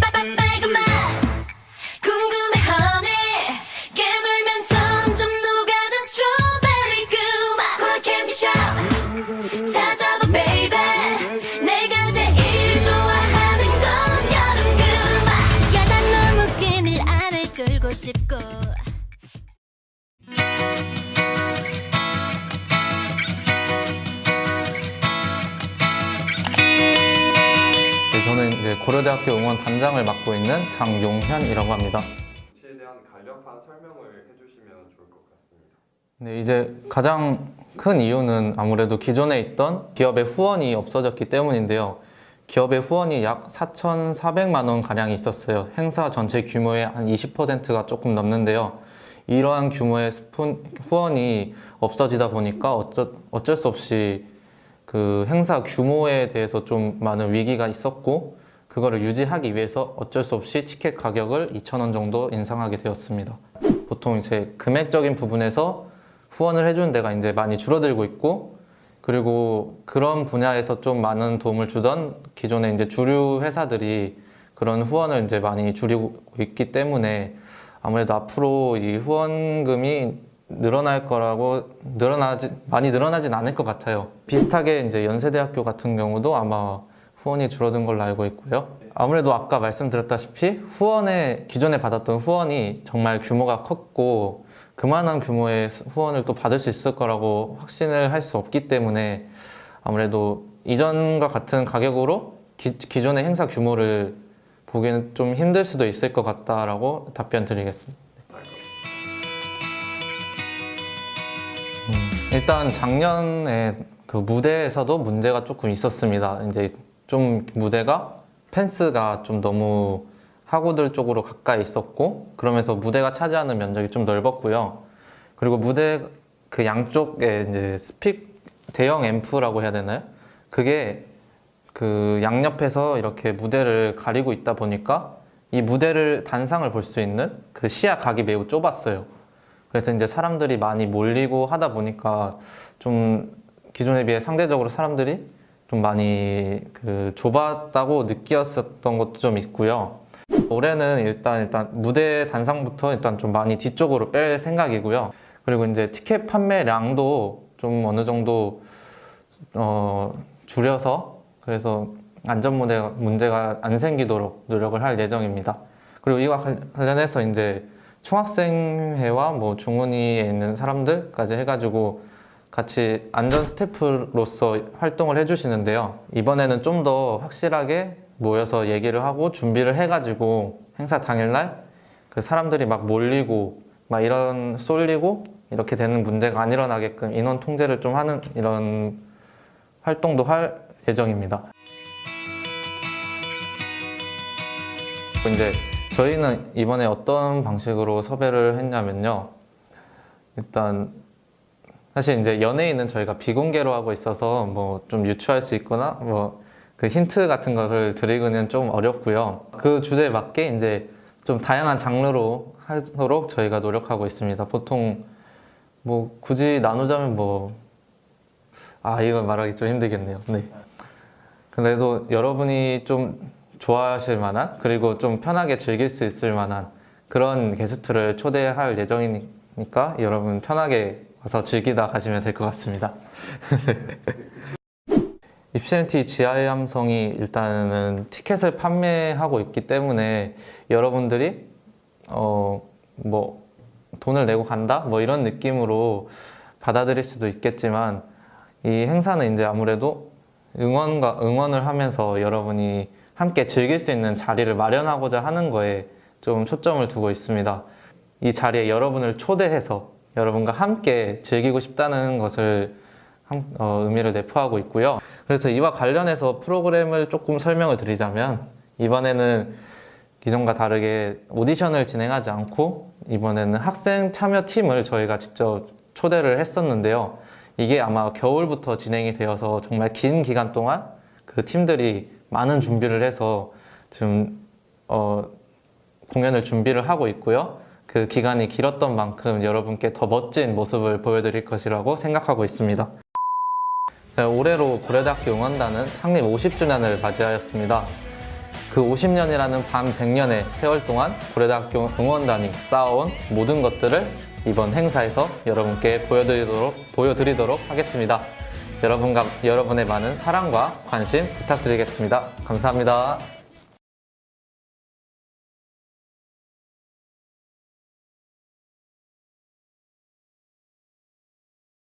빠빠빠 저는 이제 고려대학교 응원 단장을 맡고 있는 장용현이라고 합니다. 정치에 대한 간략한 설명을 해주시면 좋을 것 같습니다. 네, 이제 가장 큰 이유는 아무래도 기존에 있던 기업의 후원이 없어졌기 때문인데요. 기업의 후원이 약 4,400만 원 가량이 있었어요. 행사 전체 규모의 한 20%가 조금 넘는데요. 이러한 규모의 스폰- 후원이 없어지다 보니까 어쩌, 어쩔 수 없이 그 행사 규모에 대해서 좀 많은 위기가 있었고 그거를 유지하기 위해서 어쩔 수 없이 티켓 가격을 2,000원 정도 인상하게 되었습니다. 보통 이제 금액적인 부분에서 후원을 해주는 데가 이제 많이 줄어들고 있고 그리고 그런 분야에서 좀 많은 도움을 주던 기존의 이제 주류 회사들이 그런 후원을 이제 많이 줄이고 있기 때문에 아무래도 앞으로 이 후원금이 늘어날 거라고 늘어나지 많이 늘어나진 않을 것 같아요. 비슷하게 이제 연세대학교 같은 경우도 아마 후원이 줄어든 걸로 알고 있고요. 아무래도 아까 말씀드렸다시피 후원에 기존에 받았던 후원이 정말 규모가 컸고 그만한 규모의 후원을 또 받을 수 있을 거라고 확신을 할 수 없기 때문에 아무래도 이전과 같은 가격으로 기, 기존의 행사 규모를 보기에는 좀 힘들 수도 있을 것 같다라고 답변 드리겠습니다. 일단 작년에 그 무대에서도 문제가 조금 있었습니다. 이제 좀 무대가 펜스가 좀 너무 하구들 쪽으로 가까이 있었고 그러면서 무대가 차지하는 면적이 좀 넓었고요. 그리고 무대 그 양쪽에 이제 스픽 대형 앰프라고 해야 되나요? 그게 그 양옆에서 이렇게 무대를 가리고 있다 보니까 이 무대를 단상을 볼 수 있는 그 시야 각이 매우 좁았어요. 그래서 이제 사람들이 많이 몰리고 하다 보니까 좀 기존에 비해 상대적으로 사람들이 좀 많이 그 좁았다고 느꼈었던 것도 좀 있고요. 올해는 일단 일단 무대 단상부터 일단 좀 많이 뒤쪽으로 뺄 생각이고요. 그리고 이제 티켓 판매량도 좀 어느 정도 어, 줄여서 그래서 안전 문제가 안 생기도록 노력을 할 예정입니다. 그리고 이와 관- 관련해서 이제 총학생회와 뭐 중훈이에 있는 사람들까지 해가지고 같이 안전 스태프로서 활동을 해주시는데요. 이번에는 좀 더 확실하게 모여서 얘기를 하고 준비를 해가지고 행사 당일날 그 사람들이 막 몰리고 막 이런 쏠리고 이렇게 되는 문제가 안 일어나게끔 인원 통제를 좀 하는 이런 활동도 할 예정입니다. 이제 저희는 이번에 어떤 방식으로 섭외를 했냐면요. 일단 사실 이제 연예인은 저희가 비공개로 하고 있어서 뭐 좀 유추할 수 있거나 뭐 그 힌트 같은 거를 드리기는 좀 어렵고요. 그 주제에 맞게 이제 좀 다양한 장르로 하도록 저희가 노력하고 있습니다. 보통 뭐 굳이 나누자면 뭐 아, 이건 말하기 좀 힘들겠네요. 네. 그래도 여러분이 좀 좋아하실 만한 그리고 좀 편하게 즐길 수 있을 만한 그런 게스트를 초대할 예정이니까 여러분 편하게 와서 즐기다 가시면 될 것 같습니다. 입시엔티 지하의 함성이 일단은 티켓을 판매하고 있기 때문에 여러분들이 어 뭐 돈을 내고 간다 뭐 이런 느낌으로 받아들일 수도 있겠지만 이 행사는 이제 아무래도 응원과 응원을 하면서 여러분이 함께 즐길 수 있는 자리를 마련하고자 하는 거에 좀 초점을 두고 있습니다. 이 자리에 여러분을 초대해서 여러분과 함께 즐기고 싶다는 것을 함- 어, 의미를 내포하고 있고요. 그래서 이와 관련해서 프로그램을 조금 설명을 드리자면 이번에는 기존과 다르게 오디션을 진행하지 않고 이번에는 학생 참여 팀을 저희가 직접 초대를 했었는데요. 이게 아마 겨울부터 진행이 되어서 정말 긴 기간 동안 그 팀들이 많은 준비를 해서 지금 어, 공연을 준비를 하고 있고요. 그 기간이 길었던 만큼 여러분께 더 멋진 모습을 보여드릴 것이라고 생각하고 있습니다. 네, 올해로 고려대학교 응원단은 창립 50주년을 맞이하였습니다. 그 50년이라는 반 100년의 세월 동안 고려대학교 응원단이 쌓아온 모든 것들을 이번 행사에서 여러분께 보여드리도록, 보여드리도록 하겠습니다. 여러분과, 여러분의 많은 사랑과 관심 부탁드리겠습니다. 감사합니다.